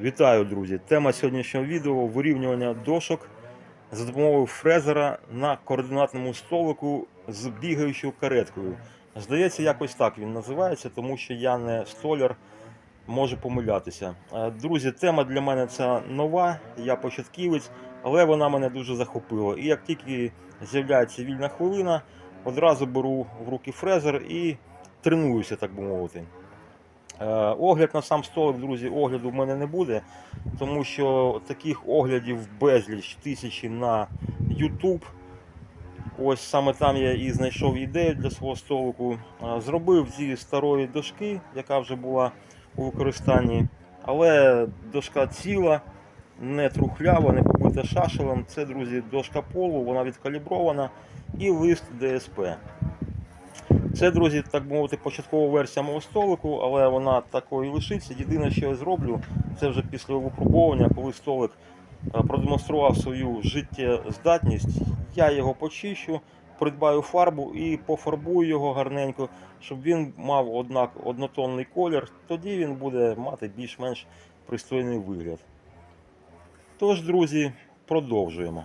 Вітаю, друзі! Тема сьогоднішнього відео вирівнювання дошок за допомогою фрезера на координатному столику з бігаючою кареткою. Здається, якось так він називається, тому що я не столяр, можу помилятися. Е, Друзі, тема для мене ця нова, я початківець, але вона мене дуже захопила. І як тільки з'являється вільна хвилина, одразу беру в руки фрезер і тренуюся, так би мовити. Е, Огляд на сам столик, друзі, огляду в мене не буде, тому що таких оглядів безліч тисячі на YouTube. Ось саме там я і знайшов ідею для свого столику. Е, Зробив зі старої дошки, яка вже була у використанні, але дошка ціла, не трухлява, не побита шашелем. Це, друзі, дошка полу, вона відкалібрована і лист ДСП. Це, друзі, так мовити, початкова версія мого столику, але вона такою і лишиться. Єдине, що я зроблю, це вже після випробування, коли столик е, продемонстрував свою життєздатність, я його почищу, придбаю фарбу і пофарбую його гарненько, щоб він мав однак однотонний колір. Тоді він буде мати більш-менш пристойний вигляд. Тож, друзі, продовжуємо.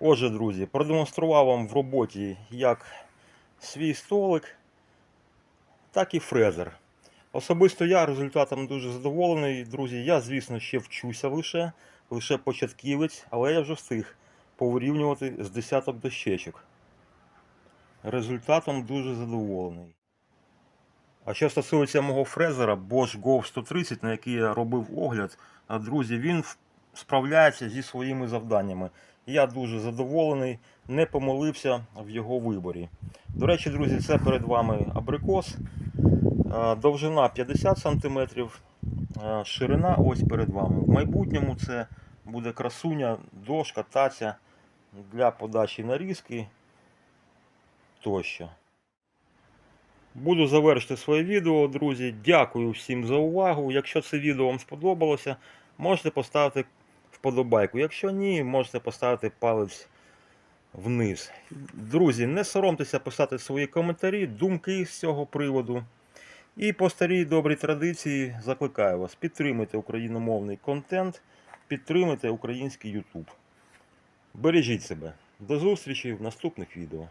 Отже, друзі, продемонстрував вам в роботі як свій столик, так і фрезер. Особисто я результатом дуже задоволений. Друзі, я, звісно, ще вчуся лише, лише початківець, але я вже встиг повирівнювати з десяток дощечок. Результатом дуже задоволений. А що стосується мого фрезера Bosch Go 130, на який я робив огляд, друзі, він справляється зі своїми завданнями. Я дуже задоволений, не помилився в його виборі. До речі, друзі, це перед вами абрикос. Довжина 50 см, ширина ось перед вами. В майбутньому це буде красуня, дошка, таця для подачі нарізки тощо. Буду завершити своє відео, друзі. Дякую всім за увагу. Якщо це відео вам сподобалося, можете поставити вподобайку. Якщо ні, можете поставити палець вниз. Друзі, не соромтеся писати свої коментарі, думки з цього приводу. І по старій добрій традиції закликаю вас, підтримуйте україномовний контент, підтримуйте український YouTube. Бережіть себе. До зустрічі в наступних відео.